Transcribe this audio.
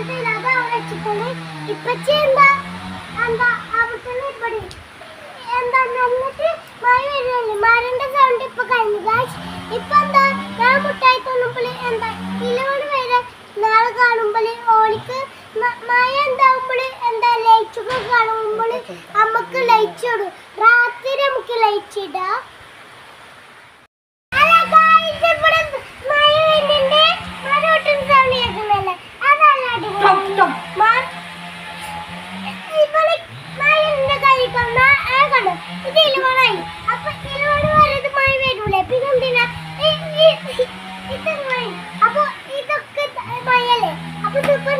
എന്നിട്ട് ഇത് അവിടെ വെച്ചിട്ടുണ്ട്. ഇപ്പച്ചി എന്താ? എന്താ? അവിടെ ഇത് ഇലവാടായി അപ്പൊ ഇലവാട് പറയുന്നത്? മഴ വരൂലേ. പിന്നെ എന്തിനാ? ഇതൊക്കെ മഴയല്ലേ? അപ്പൊ സൂപ്പർ